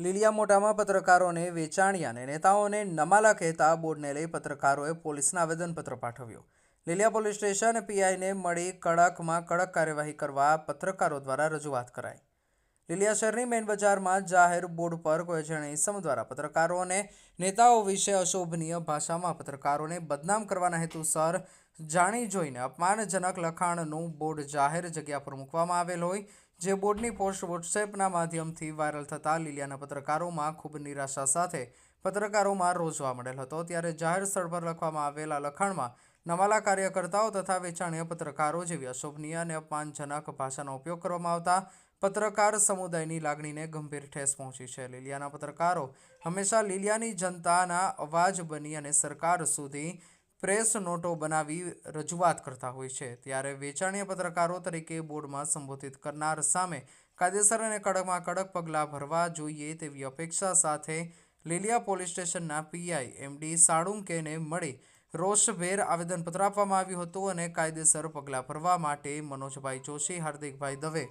લીલિયા મોટામાં પત્રકારોને વેચાણિયા અને નેતાઓને નમાલા કહેતા બોર્ડને લઈ પત્રકારોએ પોલીસને આવેદનપત્ર પાઠવ્યું. લીલિયા પોલીસ સ્ટેશન પીઆઈને મળી કડકમાં કડક કાર્યવાહી કરવા પત્રકારો દ્વારા રજૂઆત કરાઈ. લીલિયા શહેરની મેઇન બજારમાં જાહેર બોર્ડ પર કોઈ જણે ઇસમ દ્વારા પત્રકારો અને નેતાઓ વિશે અશોભનીય ભાષામાં પત્રકારોને બદનામ કરવાના હેતુસર જાણી જોઈને અપમાનજનક લખાણનું બોર્ડ જાહેર જગ્યા પર મૂકવામાં આવેલ હોય જે બોર્ડની પોસ્ટ વોટ્સએપના માધ્યમથી વાયરલ થતાં લીલિયાના પત્રકારોમાં ખૂબ નિરાશા સાથે પત્રકારોમાં રોજવા મળેલ હતો. ત્યારે જાહેર સ્થળ પર લખવામાં આવેલા લખાણમાં, નવાલા કાર્યકર્તાઓ તથા વેચાણીય પત્રકારો જેવી અશોભનીય અને અપમાનજનક ભાષાનો ઉપયોગ કરવામાં આવતા પત્રકાર સમુદાયની લાગણીને ગંભીર ઠેસ પહોંચી છે. લીલિયાના પત્રકારો, હંમેશા લીલિયાની જનતાના અવાજ બની અને સરકાર સુધી પ્રેસ નોટો બનાવી રજૂઆત કરતા હોય છે. ત્યારે વેચાણીય પત્રકારો તરીકે બોર્ડમાં સંબોધિત કરનાર સામે કાયદેસર અને કડકમાં કડક પગલાં ભરવા જોઈએ તેવી અપેક્ષા સાથે લીલિયા પોલીસ સ્ટેશનના પીઆઈ એમડી સાળુંકેને મળી રોષભેર આવેદનપત્ર આપવામાં આવ્યું હતું અને કાયદેસર પગલાં ભરવા માટે મનોજભાઈ જોશી, હાર્દિકભાઈ દવે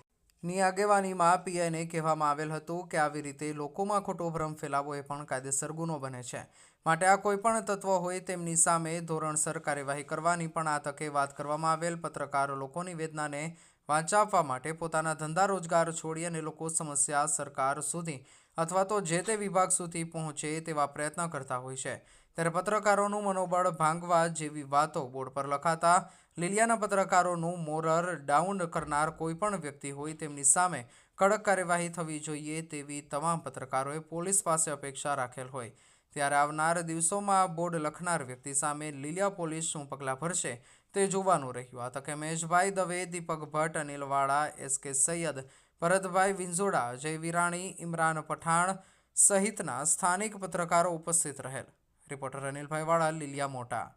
ની આગેવાનીમાં પીઆઈને કહેવામાં આવેલ હતું કે આવી રીતે લોકોમાં ખોટો ભ્રમ ફેલાવવો એ પણ કાયદેસર ગુનો બને છે. માટે આ કોઈ પણ તત્વ હોય તેમની સામે ધોરણસર કાર્યવાહી કરવાની પણ આ તકે વાત કરવામાં આવેલ. પત્રકાર લોકોની વેદનાને વાંચાવવા માટે પોતાના ધંધા રોજગાર છોડી અને લોકો સમસ્યા સરકાર સુધી અથવા તો જે તે વિભાગ સુધી પહોંચે તેવા પ્રયત્ન કરતા હોય છે. ત્યારે પત્રકારોનું મનોબળ ભાંગવા જેવી વાતો બોર્ડ પર લખાતા લીલિયાના પત્રકારોનું મોરર ડાઉન કરનાર કોઈપણ વ્યક્તિ હોય તેમની સામે કડક કાર્યવાહી થવી જોઈએ તેવી તમામ પત્રકારોએ પોલીસ પાસે અપેક્ષા રાખેલ હોય. ત્યારે આવનાર દિવસોમાં બોર્ડ લખનાર વ્યક્તિ સામે લીલિયા પોલીસ શું પગલાં ભરશે તે જોવાનું રહ્યું. આ તકે મહેશભાઈ દવે, દીપક ભટ્ટ અનિલ વાળા એસ કે સૈયદ ભરતભાઈ વિંઝોડા જય વિરાણી ઇમરાન પઠાણ સહિતના સ્થાનિક પત્રકારો ઉપસ્થિત રહેલ. રિપોર્ટર અનિલભાઈ વાળા લીલિયા મોટા.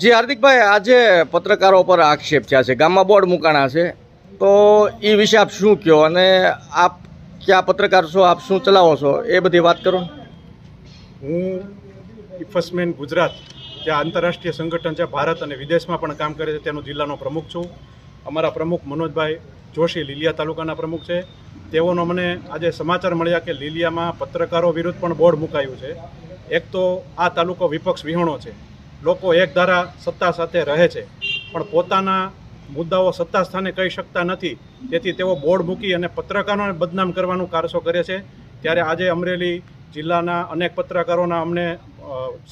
જી હાર્દિકભાઈ આજે પત્રકારો પર આક્ષેપ થયા છે. ગામમાં બોર્ડ મુકાણા છે. તો એ વિશે આપ શું કહો અને આપ ક્યાં પત્રકાર છો? આપ શું ચલાવો છો? એ બધી વાત કરો. હું ઇફસમેન ગુજરાત જે આંતરરાષ્ટ્રીય સંગઠન છે ભારત અને વિદેશમાં પણ કામ કરે છે તેનો જિલ્લાનો પ્રમુખ છું. અમારા પ્રમુખ મનોજભાઈ જોશી લીલિયા તાલુકાના પ્રમુખ છે. તેઓનો મને આજે સમાચાર મળ્યા કે લીલિયામાં પત્રકારો વિરુદ્ધ પણ બોર્ડ મુકાયું છે. એક તો આ તાલુકો વિપક્ષ વિહોણો છે. લોકો એક ધારા સત્તા સાથે રહે છે. પણ પોતાના મુદ્દાઓ સત્તા સ્થાને કહી શકતા નથી. તેથી તેઓ બોર્ડ મૂકી અને પત્રકારોને બદનામ કરવાનું કારસો કરે છે. ત્યારે આજે અમરેલી જિલ્લાના અનેક પત્રકારોના અમને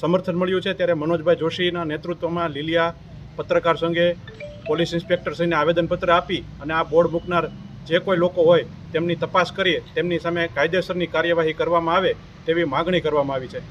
સમર્થન મળ્યું છે. ત્યારે મનોજભાઈ જોશીના નેતૃત્વમાં લીલિયા પત્રકાર સંઘે પોલીસ ઇન્સ્પેક્ટર શ્રીને આવેદનપત્ર આપી અને આ બોર્ડ મૂકનાર જે કોઈ લોકો હોય તેમની તપાસ કરી, તેમની સામે કાયદેસરની કાર્યવાહી કરવામાં આવે તેવી માગણી કરવામાં આવી છે.